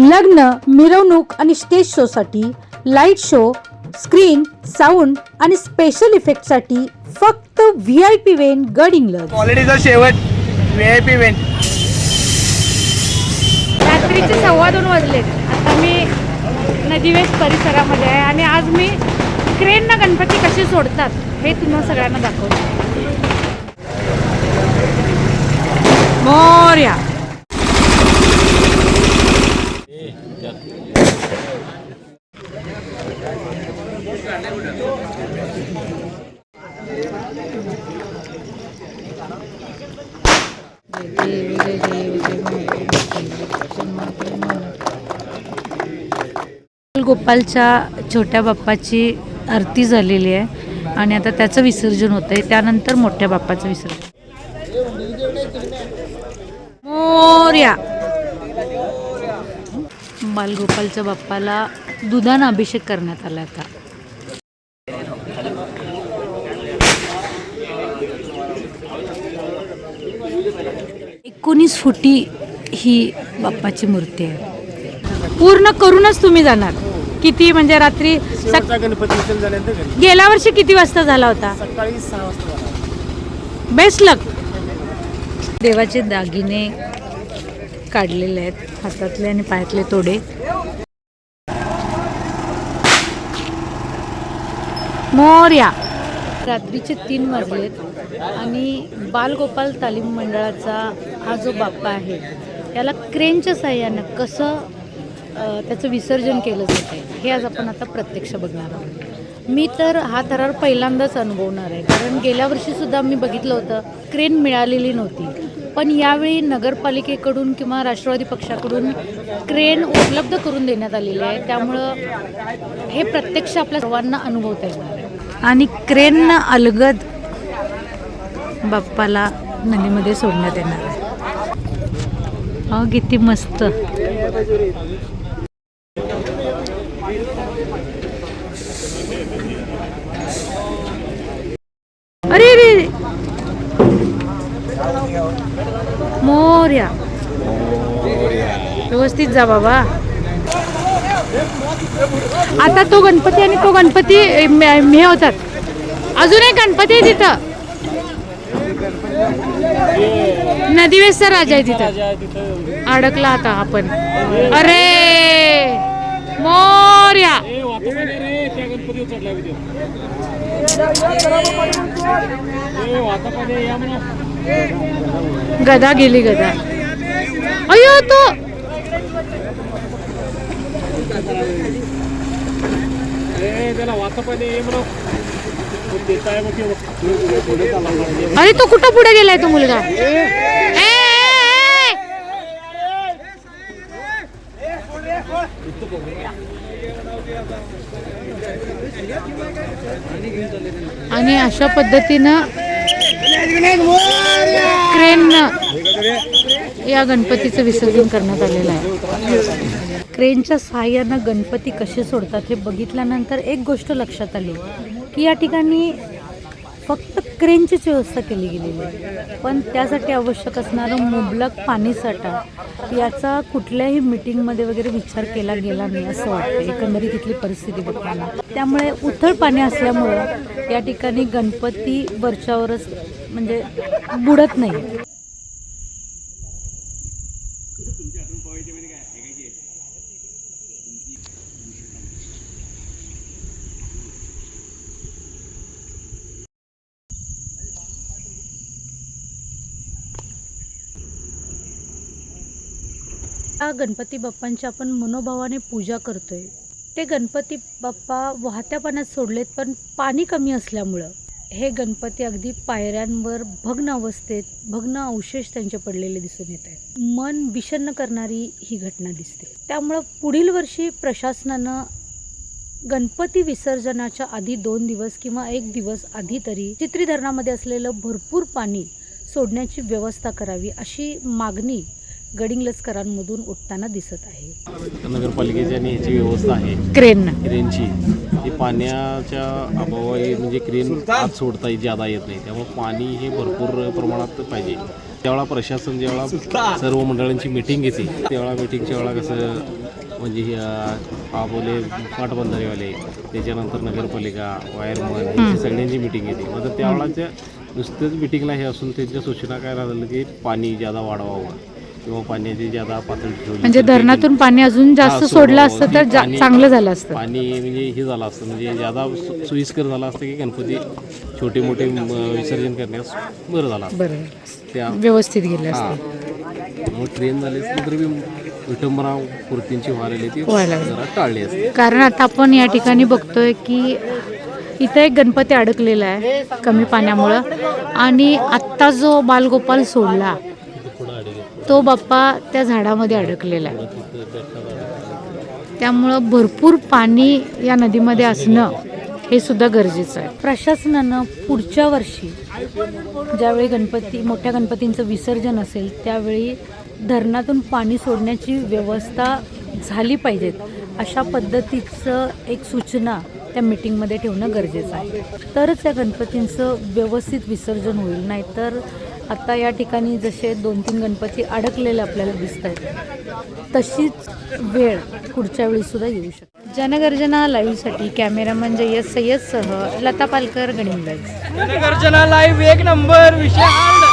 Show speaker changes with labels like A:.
A: लग्न मिरवणूक आणि स्टेज शोसाठी लाइट शो स्क्रीन साऊंड आणि स्पेशल इफेक्टसाठी फक्त व्ही आय पी वेन गडिंग्लज
B: क्वालिटीचा शेवट व्ही आय पी इव्हेंट
C: रात्रीचे सव्वा दोन वाजलेत. आता मी नदीवेस परिसरामध्ये आहे आणि आज मी क्रेननं गणपती कसे सोडतात हे तुम्हाला सगळ्यांना दाखवतो. मोर्या. गोपालच्या छोट्या बाप्पाची आरती झालेली आहे आणि आता त्याचं विसर्जन होत आहे त्यानंतर मोठ्या बाप्पाचं विसर्जन. मोर्या. बालगोपालच्या बाप्पाला दुधानं अभिषेक करण्यात आला आता एकोणीस फुटी ही बाप्पाची मूर्ती आहे. पूर्ण करूनच तुम्ही जाणार. किती म्हणजे रात्री गेल्या वर्षी किती वाजता झाला होता. Best luck. देवाचे दागिने काढलेले आहेत. हातातले आणि पायातले तोडे. मोर्या. रात्रीचे तीन वाजलेत आणि बालगोपाल तालीम मंडळाचा हा जो बाप्पा आहे त्याला क्रेनच्या साह्यानं कसं त्याचं विसर्जन केलं जात आहे हे आज आपण आता प्रत्यक्ष बघणार आहोत. मी तर हा थरार पहिल्यांदाच अनुभवणार आहे कारण गेल्या वर्षीसुद्धा मी बघितलं होतं क्रेन मिळालेली नव्हती. पण यावेळी नगरपालिकेकडून किंवा राष्ट्रवादी पक्षाकडून क्रेन उपलब्ध करून देण्यात आलेली आहे त्यामुळं हे प्रत्यक्ष आपल्या सर्वांना अनुभवता येणार आहे. आणि क्रेननं अलगद बाप्पाला नदीमध्ये सोडण्यात येणार आहे. अहो किती मस्त. अरे रे मोर्या. व्यवस्थित जा बाबा. आता तो गणपती आणि तो गणपती मे- हे होतात. अजून एक गणपती आहे तिथं. नदीवेसचा राजा आहे तिथं. अडकला आता आपण. अरे! मोर्या! गदा गेली गदा. अयो तो अरे तो कुठं पुढे गेलाय तो मुलगा. आणि अशा पद्धतीनं क्रेननं या गणपतीचं विसर्जन करण्यात आलेलं आहे. क्रेनच्या सहाय्यानं गणपती कसे सोडतात हे बघितल्यानंतर एक गोष्ट लक्षात आली की या ठिकाणी फक्त क्रेनचीच व्यवस्था केली गेलेली आहे. पण त्यासाठी आवश्यक असणारं मुबलक पाणीसाठा याचा कुठल्याही मिटिंगमध्ये वगैरे विचार केला गेला नाही असं वाटतं एकंदरीत तिथली परिस्थिती बघताना. त्यामुळे उथळ पाणी असल्यामुळं या ठिकाणी गणपती वरच्यावरच म्हणजे बुडत नाही. गणपती बाप्पांची आपण मनोभावाने पूजा करतोय. ते गणपती बाप्पा वाहत्या पाण्यात सोडलेत पण पाणी कमी असल्यामुळं. हे गणपती अगदी पायऱ्यांवर भग्न अवस्थेत भग्न अवशेष त्यांचे पडलेले दिसून येत आहेत. मन विषन्न करणारी ही घटना दिसते. त्यामुळं पुढील वर्षी प्रशासनानं गणपती विसर्जनाच्या आधी दोन दिवस किंवा एक दिवस आधी तरी चित्री धरणामध्ये असलेलं भरपूर पाणी सोडण्याची व्यवस्था करावी अशी मागणी गडिंग्लजकरांमधून उठताना दिसत आहे.
D: नगरपालिकेची आणि ह्याची व्यवस्था आहे.
C: क्रेन.
D: क्रेनची. ती पाण्याच्या अभावाही म्हणजे क्रेन आत सोडता ज्यादा येत नाही. त्यामुळे पाणी हे भरपूर प्रमाणात पाहिजे. त्यावेळा प्रशासन जेव्हा सर्व मंडळांची मिटिंग घेते त्यावेळा मिटिंगच्या वेळा कसं म्हणजे हे, आबोले पाटबंधारेवाले त्याच्यानंतर नगरपालिका वायरमन यांची सगळ्यांची मिटिंग घेते मग त्यावेळाच्या नुसतेच मिटिंगला हे असून त्यांच्या सूचना काय राहिलं की पाणी ज्यादा वाढवावं. किंवा पाण्याची ज्यादा पातळी ठेवली
C: म्हणजे
D: तर
C: धरणातून पाणी अजून जास्त
D: हा,
C: सोडलं
D: सोडावं.
C: असतं तर
D: की
C: जा- चांगलं झालं असतं.
D: पाणी म्हणजे हे झालं असतं. म्हणजे ज्यादा सो- सोयीस्कर झालं असतं की गणपती छोटे मोठे म, विसर्जन करण्यास बरं झालं असतं.
C: बरं
D: त्या
C: व्यवस्थित गेले
D: हा.
C: असते.
D: मग ट्रेन झाली तरी बी विटंबना कृतींची व्हायला ती
C: व्हायला लागली.
D: जरा टाळली असते.
C: कारण आता आपण या ठिकाणी बघतोय की इथं एक गणपती अडकलेला आहे कमी पाण्यामुळं. आणि आत्ता जो बालगोपाल सोडला तो बाप्पा त्या झाडामध्ये अडकलेला आहे. त्यामुळं भरपूर पाणी या नदीमध्ये असणं हे सुद्धा गरजेचं आहे. प्रशासनानं पुढच्या वर्षी ज्यावेळी गणपती मोठ्या गणपतींचं विसर्जन असेल त्यावेळी धरणातून पाणी सोडण्याची व्यवस्था झाली पाहिजेत अशा पद्धतीचं एक सूचना त्या मिटिंगमध्ये ठेवणं गरजेचं आहे. तरच त्या गणपतींचं व्यवस्थित विसर्जन होईल नाहीतर आता या ठिकाणी जसे दोन तीन गणपती अडकलेले आपल्याला दिसत आहेत तशीच वेळ पुढच्या वेळी सुद्धा येऊ शकते. जनगर्जना लाईव्हसाठी कॅमेरामन जय्यद सय्यदसह लता पालकर गणिंग
B: जनगर्जना लाईव्ह एक नंबर विषय